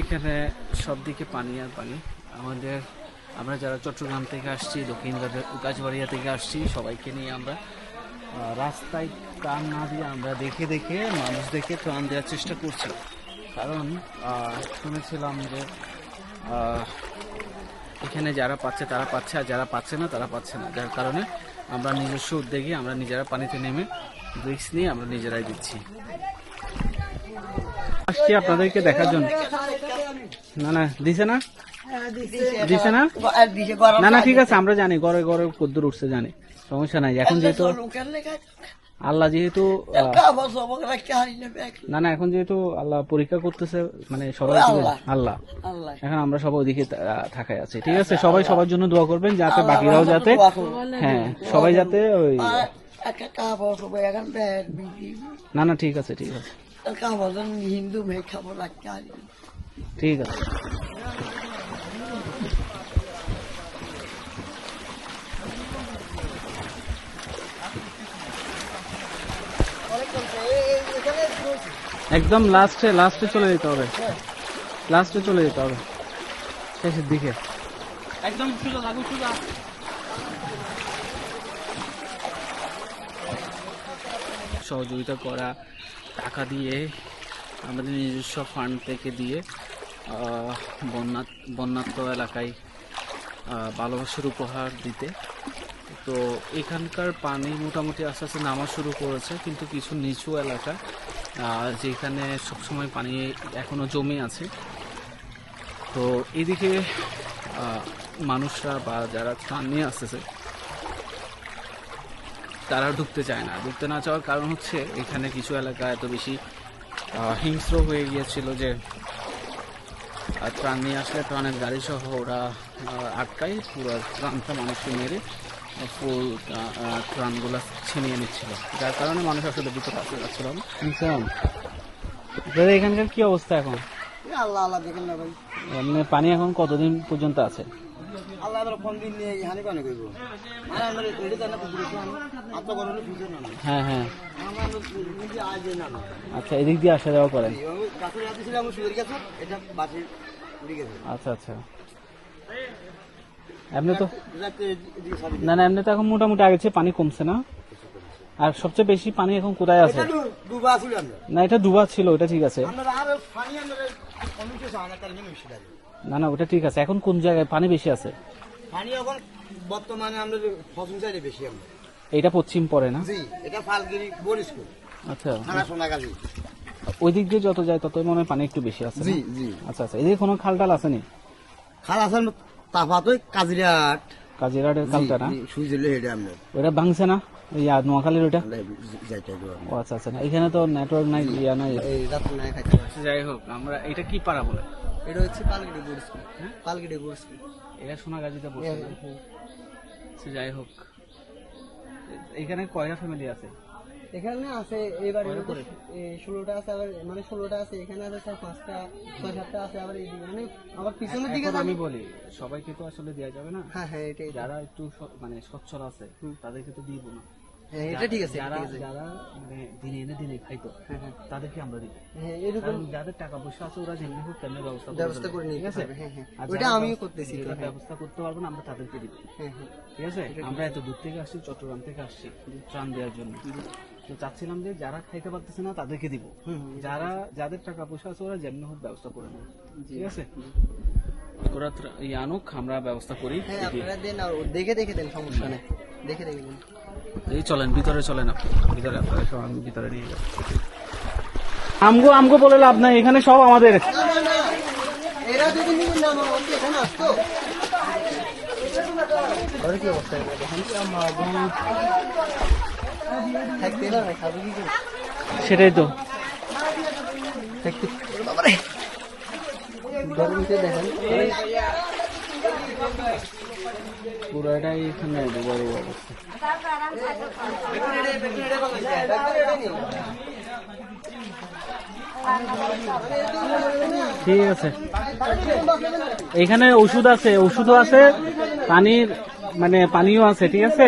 এখানে সব দিকে পানি আর পানি। আমাদের, আমরা যারা চট্টগ্রাম থেকে আসছি, দক্ষিণ গাছবাড়িয়া থেকে আসছি, সবাইকে নিয়ে আমরা রাস্তায় ত্রাণ না দিয়ে আমরা দেখে দেখে, মানুষ দেখে ত্রাণ দেওয়ার চেষ্টা করছি। কারণ শুনেছিলাম যে এখানে যারা পাচ্ছে তারা পাচ্ছে, আর যারা পাচ্ছে না তারা পাচ্ছে না। যার কারণে আমরা নিজস্ব উদ্যোগে আমরা নিজেরা পানিতে নেমে রিস্ক নিয়ে আমরা নিজেরাই দিচ্ছি। আসছি আপনাদেরকে দেখার জন্য। না না দিছে না? দিছে না? না না ঠিক আছে আমরা জানি গড়ে গড়ে কদ্দুর উঠছে জানি। সমস্যা নাই এখন যেহেতু আল্লাহ যেহেতু না না এখন যেহেতু আল্লাহ পরীক্ষা করতেছে মানে সবাই আল্লাহ এখন আমরা সবাই ওদিকে থাকায় আছি। ঠিক আছে সবাই সবার জন্য দোয়া করবেন যাতে বাকিরাও যাতে হ্যাঁ সবাই যাতে ওই না না ঠিক আছে ঠিক আছে। হিন্দু মেয়ে খাব রাখতে পারি ঠিক আছে। একদম লাস্টে লাস্টে চলে যেতে হবে। লাস্টে চলে যেতে হবে। শেষের দিকে। একদম সোজা লাগু সোজা। সহযোগিতা করা টাকা দিয়ে আমাদের নিজস্ব ফান্ড থেকে দিয়ে বন্যা বন্যাত্ম এলাকায় ভালোবাসার উপহার দিতে। তো এখানকার পানি মোটামুটি আস্তে আস্তে নামা শুরু করেছে, কিন্তু কিছু নিচু এলাকা যেখানে সবসময় পানি এখনও জমে আছে। তো এদিকে মানুষরা বা যারা ত্রাণ নিয়ে আসতেছে তারা ঢুকতে চায় না। ঢুকতে না চাওয়ার কারণ হচ্ছে এখানে কিছু এলাকা এত বেশি হিংস্র হয়ে গিয়েছিল যে আর ত্রাণ নিয়ে আসলে ত্রাণের গাড়ি সহ ওরা আটকায় পুরো ত্রাণটা মানুষকে মেরে ফুল ত্রাণগুলো ছিনিয়ে নিচ্ছিল। যার কারণে মানুষ আসলে ভিতরে আসতে যাচ্ছিল? দাদা এখানকার কি অবস্থা এখন? আল্লাহ আল্লাহ দেখেন না ভাই। মানে পানি এখন কতদিন পর্যন্ত আছে? আল্লাহ আমরা কোন দিন নিয়ে হানি পানি করব? মানে আমরা এটা জানা পুকুরে আত্মা বড় হলে ফিউচার না হ্যাঁ হ্যাঁ। আমরা নিজে আজ না আচ্ছা এদিক দিয়ে আসা যাওয়া করেন। গাছের রাতে সুদের গাছ এটা বাসে উড়ে গেছে। আচ্ছা আচ্ছা। এমনি তো না না এমনি তো এখন মোটামুটি আগের চেয়ে পানি কমছে না? আর সবচেয়ে বেশি পানি এখন কোথায় আছে? না এটা ডুবা ছিল ওটা ঠিক আছে। না না ওটা ঠিক আছে। এখন কোন জায়গায় পানি বেশি আছে? পানি এখন বর্তমানে আমরা বেশি আমরা। এটা পশ্চিম পড়ে না? জি এটা ফালগিরি বরিশপুর আচ্ছা। থানা সোনাগাজী। ওই দিক দিয়ে যত যায় ততই মনে হয় পানি একটু বেশি আছে জি জি। আচ্ছা আচ্ছা। এদিকে কোনো খালটাল আসেনি খাল আসার তাফাত ওই কাজিরাট। কাজিরাটের খালটা না? সুইজিলে হেডে আমরা। ওটা ভাঙছে না? নোয়াখালীর ওটা ও আচ্ছা আচ্ছা। এখানে তো নেটওয়ার্ক নাই ইয়া নাই। যাই হোক আমরা এটা কি পারা বলে? এটা হচ্ছে পালগিরি বরিশপুর পালগিরি স্কুল। এটা সোনাগাজীতে পড়ছে আচ্ছা, যাই হোক। এখানে কয়টা ফ্যামিলি আছে? এখানে আছে এবারে ষোলোটা আছে আবার মানে ষোলোটা আছে এখানে আছে চার পাঁচটা ছয় সাতটা আছে আবার এইদিকে মানে আবার পিছনের দিকে আমি বলি সবাইকে তো আসলে দেওয়া যাবে না। হ্যাঁ হ্যাঁ এটাই যারা একটু মানে সচ্ছল আছে তাদেরকে তো দিব না। হ্যাঁ এটা ঠিক আছে যারা যারা মানে দিনে এনে দিনে খাইতো তাদেরকে আমরা দিব। হ্যাঁ এরকম যাদের টাকা পয়সা আছে ওরা যেমনি হোক তেমনি ব্যবস্থা ব্যবস্থা করে ঠিক আছে? হ্যাঁ হ্যাঁ। আমিও করতেছি ব্যবস্থা করতে পারব না আমরা তাদেরকে দিব। হ্যাঁ হ্যাঁ। ঠিক আছে? আমরা এত দূর থেকে আসছি চট্টগ্রাম থেকে আসছি ত্রাণ দেওয়ার জন্য। তো চাচ্ছিলাম যে যারা খাইতে পারতেছে না তাদেরকে দিব। যারা যাদের টাকা পয়সা আছে ওরা যেমনি হোক ব্যবস্থা করে নেবে। ঠিক আছে? ওরা আমরা ব্যবস্থা করি। হ্যাঁ আপনারা দেন আর দেখে দেখে দেন সমস্যা নেই। দেখে দেখে দেন। এই চলেন ভিতরে চলেন আপনি। ভিতরে আপনারা সব আমি ভিতরে নিয়ে যাব আমগো আমগো বলে লাভ নাই এখানে সব আমাদের। এরা যদি না আমার আসতো? কি অবস্থা? সেটাই তো। ঠিক আছে। এখানে ওষুধ আছে, ওষুধও আছে, পানির মানে পানিও আছে, ঠিক আছে?